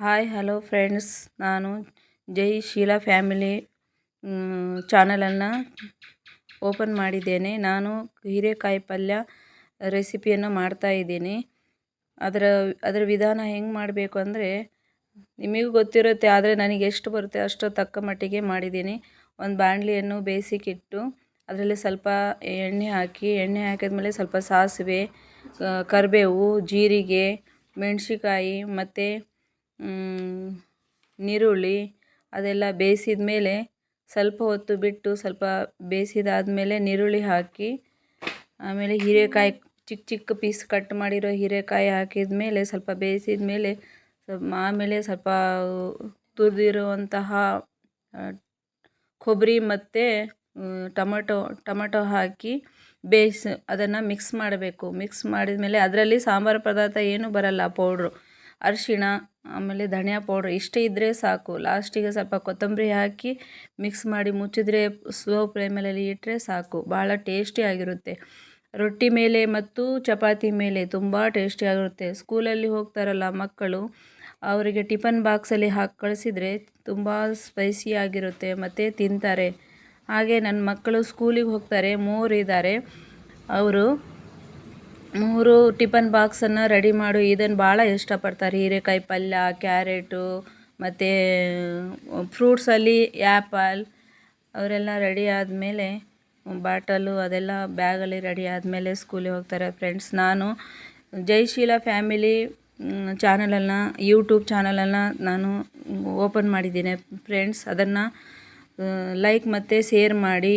Hi hello friends ನಾನು Jai Sheela family ಚಾನಲನ್ನು open ಮಾಡಿದ್ದೇನೆ. ನಾನು ಹೀರೆಕಾಯಿ ಪಲ್ಯ ರೆಸಿಪಿಯನ್ನು ಮಾಡ್ತಾ ಇದ್ದೀನಿ. ಅದರ ಅದರ ವಿಧಾನ ಹೆಂಗೆ ಮಾಡಬೇಕು ಅಂದರೆ, ನಿಮಗೂ ಗೊತ್ತಿರುತ್ತೆ, ಆದರೆ ನನಗೆ ಎಷ್ಟು ಬರುತ್ತೆ ಅಷ್ಟು ತಕ್ಕ ಮಟ್ಟಿಗೆ ಮಾಡಿದ್ದೀನಿ. ಒಂದು ಬಾಣಲಿಯನ್ನು ಬೇಯಿಸಿಕ್ಕಿಟ್ಟು ಅದರಲ್ಲಿ ಸ್ವಲ್ಪ ಎಣ್ಣೆ ಹಾಕಿ, ಎಣ್ಣೆ ಹಾಕಿದ ಮೇಲೆ ಸ್ವಲ್ಪ ಸಾಸಿವೆ ಕರಿಬೇವು, ಜೀರಿಗೆ ಮೆಣಸಿಕಾಯಿ ಮತ್ತು ನೀರುಳ್ಳಿ ಅದೆಲ್ಲ ಬೇಯಿಸಿದ ಮೇಲೆ ಸ್ವಲ್ಪ ಹೊತ್ತು ಬಿಟ್ಟು ಸ್ವಲ್ಪ ಬೇಯಿಸಿದಾದ್ಮೇಲೆ ನೀರುಳ್ಳಿ ಹಾಕಿ, ಆಮೇಲೆ ಹೀರೆಕಾಯಿ ಚಿಕ್ಕ ಚಿಕ್ಕ ಪೀಸ್ ಕಟ್ ಮಾಡಿರೋ ಹೀರೆಕಾಯಿ ಹಾಕಿದ ಮೇಲೆ ಸ್ವಲ್ಪ ಬೇಯಿಸಿದ ಮೇಲೆ ಆಮೇಲೆ ಸ್ವಲ್ಪ ತುರಿದಿರುವಂತಹ ಕೊಬ್ಬರಿ ಮತ್ತು ಟೊಮಟೊ ಟೊಮಟೊ ಹಾಕಿ ಬೇಯಿಸಿ ಅದನ್ನು ಮಿಕ್ಸ್ ಮಾಡಬೇಕು. ಮಿಕ್ಸ್ ಮಾಡಿದ ಮೇಲೆ ಅದರಲ್ಲಿ ಸಾಂಬಾರು ಪದಾರ್ಥ ಏನೂ ಬರಲ್ಲ ಪೌಡ್ರು ಅರಿಶಿಣ, ಆಮೇಲೆ ಧನಿಯಾ ಪೌಡ್ರ್ ಇಷ್ಟೇ ಇದ್ದರೆ ಸಾಕು. ಲಾಸ್ಟಿಗೆ ಸ್ವಲ್ಪ ಕೊತ್ತಂಬರಿ ಹಾಕಿ ಮಿಕ್ಸ್ ಮಾಡಿ ಮುಚ್ಚಿದ್ರೆ ಸ್ಲೋ ಫ್ಲೇಮಲ್ಲಿ ಇಟ್ಟರೆ ಸಾಕು. ಭಾಳ ಟೇಸ್ಟಿಯಾಗಿರುತ್ತೆ ರೊಟ್ಟಿ ಮೇಲೆ ಮತ್ತು ಚಪಾತಿ ಮೇಲೆ ತುಂಬ ಟೇಸ್ಟಿಯಾಗಿರುತ್ತೆ ಸ್ಕೂಲಲ್ಲಿ ಹೋಗ್ತಾರಲ್ಲ ಮಕ್ಕಳು, ಅವರಿಗೆ ಟಿಫನ್ ಬಾಕ್ಸಲ್ಲಿ ಹಾಕಿ ಕಳಿಸಿದರೆ ತುಂಬ ಸ್ಪೈಸಿಯಾಗಿರುತ್ತೆ ಮತ್ತು ತಿಂತಾರೆ. ಹಾಗೆ ನನ್ನ ಮಕ್ಕಳು ಸ್ಕೂಲಿಗೆ ಹೋಗ್ತಾರೆ, ಮೂವರಿದ್ದಾರೆ. ಅವರು ಮೂರು ಟಿಫನ್ ಬಾಕ್ಸನ್ನು ರೆಡಿ ಮಾಡು. ಇದನ್ನು ಭಾಳ ಇಷ್ಟಪಡ್ತಾರೆ. ಹೀರೆಕಾಯಿ ಪಲ್ಯ, ಕ್ಯಾರೆಟು, ಮತ್ತು ಫ್ರೂಟ್ಸಲ್ಲಿ ಆ್ಯಪಲ್ ಅವರೆಲ್ಲ ರೆಡಿ ಆದಮೇಲೆ, ಬಾಟಲು ಅದೆಲ್ಲ ಬ್ಯಾಗಲ್ಲಿ ರೆಡಿ ಆದಮೇಲೆ ಸ್ಕೂಲಿಗೆ ಹೋಗ್ತಾರೆ ಫ್ರೆಂಡ್ಸ್ ನಾನು ಜೈಶೀಲ ಫ್ಯಾಮಿಲಿ ಚಾನಲನ್ನು ಯೂಟ್ಯೂಬ್ ಚಾನಲನ್ನು ನಾನು ಓಪನ್ ಮಾಡಿದ್ದೀನಿ ಫ್ರೆಂಡ್ಸ್ ಅದನ್ನು ಲೈಕ್ ಮತ್ತು ಶೇರ್ ಮಾಡಿ.